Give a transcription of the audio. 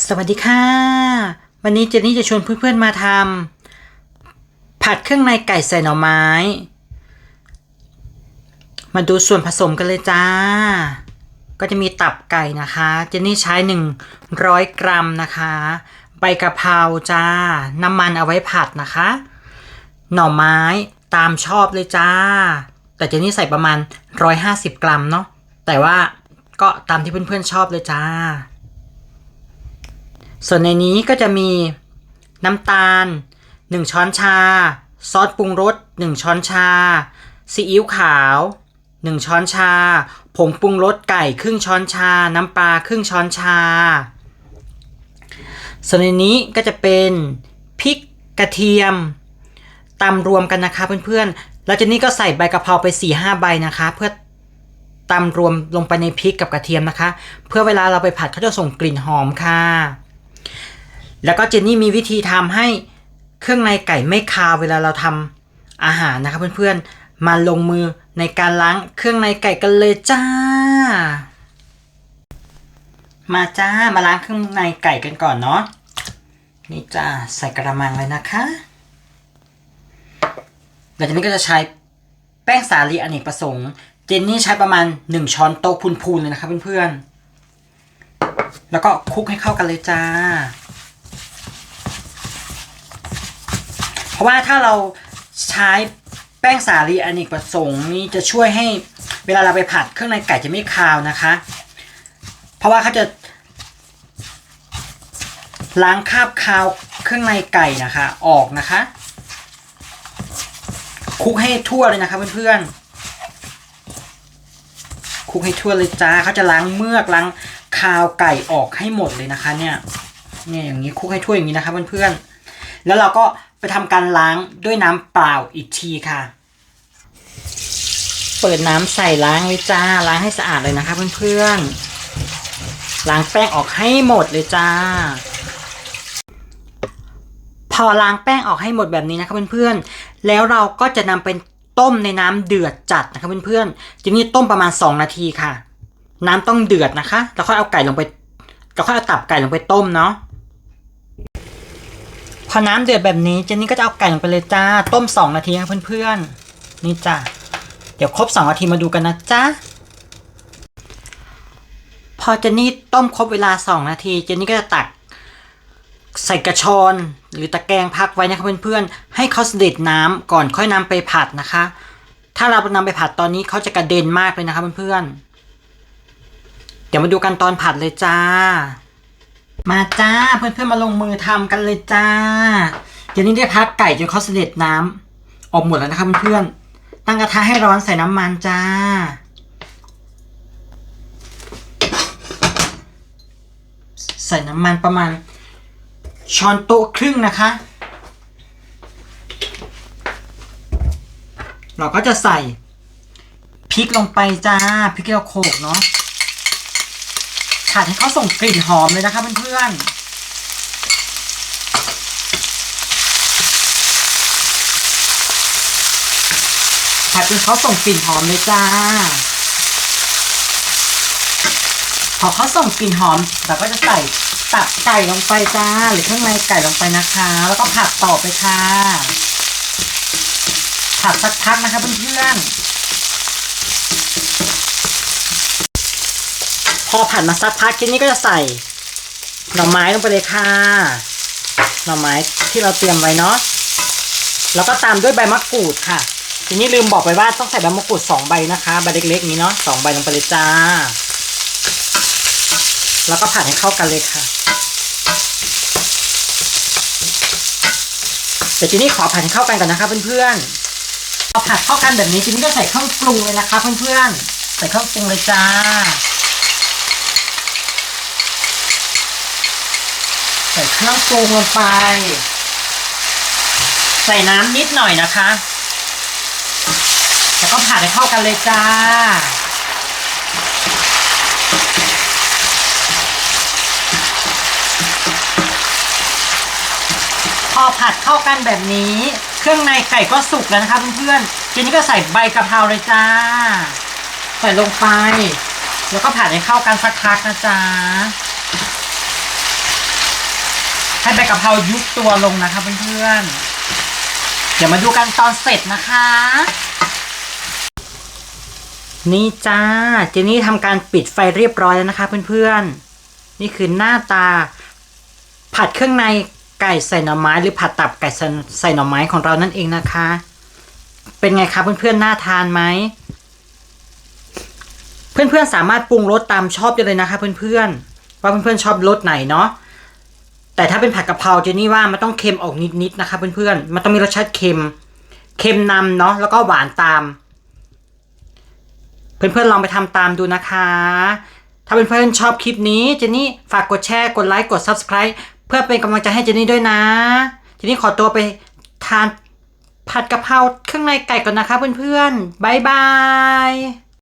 สวัสดีค่ะ วันนี้เจนนี่จะชวนเพื่อนๆมาทำผัดเครื่องในไก่ใส่หน่อไม้ มาดูส่วนผสมกันเลยจ้า ก็จะมีตับไก่นะคะ เจนนี่ใช้ 100 กรัมนะคะ ใบกะเพราจ้า น้ำมันเอาไว้ผัดนะคะ หน่อไม้ตามชอบเลยจ้า แต่เจนนี่ใส่ประมาณ 150 กรัมเนาะแต่ว่าก็ตามที่เพื่อนๆชอบเลยจ้า ส่วนในนี้ก็จะมีน้ำตาล 1 ช้อนชา ซอสปรุงรส 1 ช้อนชา ซีอิ๊วขาว 1 ช้อนชา ผงปรุงรสไก่ครึ่งช้อนชา น้ำปลาครึ่งช้อนชา ส่วนในนี้ก็จะเป็นพริกกระเทียมตำรวมกันนะคะเพื่อนๆ แล้วเจนนี่ก็ใส่ใบกะเพราไป4-5ใบนะคะ เพื่อตำรวมลงไปในพริกกับกระเทียมนะคะ เพื่อเวลาเราไปผัดเขาจะส่งกลิ่นหอมค่ะ แล้วก็เจนนี่มีวิธีทำให้เครื่องในไก่ไม่คาวเวลาเราทำอาหารนะครับเพื่อนๆ มาลงมือในการล้างเครื่องในไก่กันเลยจ้า มาจ้ามาล้างเครื่องในไก่กันก่อนเนาะนี่จ้าใส่กระมังเลยนะคะหลังจากนี้ก็จะใช้แป้งสาลีอเนกประสงค์ เจนนี่ใช้ประมาณ 1 ช้อนโต๊ะพูนๆเลยนะครับเพื่อนๆ แล้วก็คลุกให้เข้ากันเลยจ้า เพ ราะว่าถ้าเราใช้แป้งสาลีอเนกประสงค์นี้จะช่วยให้เวลาเราไปผัดเครื่องในไก่จะไม่คาวนะคะ เพราะว่าเขาจะล้างคราบคาวเครื่องในไก่นะคะ ออกนะคะคลุกให้ทั่วเลยนะคะเพื่อนๆคลุกให้ทั่วเลยจ้าเขาจะล้างเมือกล้างคาวไก่ออกให้หมดเลยนะคะ เนี่ยเนี่ยอย่างนี้คลุกให้ทั่วอย่างนี้นะคะเพื่อนๆแล้วเราก็ ไปทำการล้างด้วยน้ำเปล่าอีกทีค่ะ เปิดน้ำใส่ล้างเลยจ้า ล้างให้สะอาดเลยนะคะเพื่อนๆ ล้างแป้งออกให้หมดเลยจ้า พอล้างแป้งออกให้หมดแบบนี้นะคะเพื่อนๆ แล้วเราก็จะนำไปต้มในน้ำเดือดจัดนะคะเพื่อนๆทีนี้ต้มประมาณ 2 นาทีค่ะ น้ำต้องเดือดนะคะ แล้วค่อยเอาไก่ลงไปแล้วค่อยเอาตับไก่ลงไปต้มเนาะ พอน้ำเดือดแบบนี้เจนนี่ก็จะเอาไก่ลงไปเลยจ้า ต้ม 2 นาทีครับเพื่อนๆ นี่จ้าเดี๋ยวครบ 2 นาทีมาดูกันนะจ๊ะพอเจนนี่ต้มครบเวลา 2 นาทีเจนนี่ก็จะตักใส่กระชอนหรือตะแกรงพักไว้นะครับเพื่อนๆ ให้เขาเสด็จน้ำก่อนค่อยนำไปผัดนะคะ ถ้าเรานำไปผัดตอนนี้เขาจะกระเด็นมากเลยนะครับเพื่อนๆ เดี๋ยวมาดูกันตอนผัดเลยจ้า มาจ้าเพื่อนๆมาลงมือทำกันเลยจ้า เดี๋ยวนี้ได้พักไก่จนเขาเสด็จน้ำออกหมดแล้วนะครับเพื่อนๆตั้งกระทะให้ร้อนใส่น้ำมันจ้า ใส่น้ำมันประมาณ ช้อนโต๊ะครึ่งนะคะ เราก็จะใส่พริกลงไปจ้าพริกที่เราโขกเนาะ ผัดให้เขาส่งกลิ่นหอมเลยนะคะเพื่อนๆผัดจนเขาส่งกลิ่นหอมเลยจ้า พอเขาส่งกลิ่นหอมเราก็จะใส่ตับไก่ลงไปจ้า หรือเครื่องในไก่ลงไปนะคะ แล้วก็ผัดต่อไปค่ะ ผัดสักพักนะคะเพื่อนๆ พอผัดมาสักพักทีนี้ก็จะใส่หน่อไม้ลงไปเลยค่ะ หน่อไม้ที่เราเตรียมไว้เนาะ แล้วก็ตามด้วยใบมะกรูดค่ะ ทีนี้ลืมบอกไปว่าต้องใส่ใบมะกรูดสองใบนะคะ ใบเล็กๆนี้เนาะสองใบลงไปเลยจ้า แล้วก็ผัดให้เข้ากันเลยค่ะเดี๋ยวทีนี้ขอผัดให้เข้ากันก่อนนะคะเพื่อนๆพอผัดเข้ากันแบบนี้ทีนี้ก็ใส่เครื่องปรุงเลยนะคะเพื่อนๆ ใส่เครื่องปรุงเลยจ้า ใส่เครื่องปรุงลงไป ใส่น้ำนิดหน่อยนะคะ แล้วก็ผัดให้เข้ากันเลยจ้า พอผัดเข้ากันแบบนี้ เครื่องในไก่ก็สุกแล้วนะคะเพื่อนๆ ทีนี้ก็ใส่ใบกะเพราเลยจ้า ใส่ลงไป แล้วก็ผัดให้เข้ากันสักพักนะจ๊ะ ให้ใบกะเพรายุบตัวลงนะคะเพื่อนๆ เดี๋ยวมาดูกันตอนเสร็จนะคะ นี่จ้า เจนี่ทำการปิดไฟเรียบร้อยแล้วนะคะเพื่อนๆ นี่คือหน้าตา ผัดเครื่องในไก่ใส่หน่อไม้หรือผัดตับไก่ใส่ใส่หน่อไม้ของเรานั่นเองนะคะ เป็นไงคะเพื่อนๆ น่าทานไหม เพื่อนๆ สามารถปรุงรสตามชอบได้เลยนะคะเพื่อนๆ ว่าเพื่อนๆ ชอบรสไหนเนาะ แต่ถ้าเป็นผัดกะเพราเจนี่ว่ามันต้องเค็มออกนิดๆนะคะเพื่อนๆมันต้องมีรสชาติเค็ม เค็มนำเนาะแล้วก็หวานตาม เพื่อนๆลองไปทำตามดูนะคะ ถ้าเพื่อนๆชอบคลิปนี้เจนี่ฝากกดแชร์กดไลค์กด Subscribe เพื่อเป็นกำลังใจให้เจนี่ด้วยนะเจนนี่ขอตัวไปทานผัดกะเพราเครื่องในไก่ก่อนนะคะเพื่อนๆบ๊ายบาย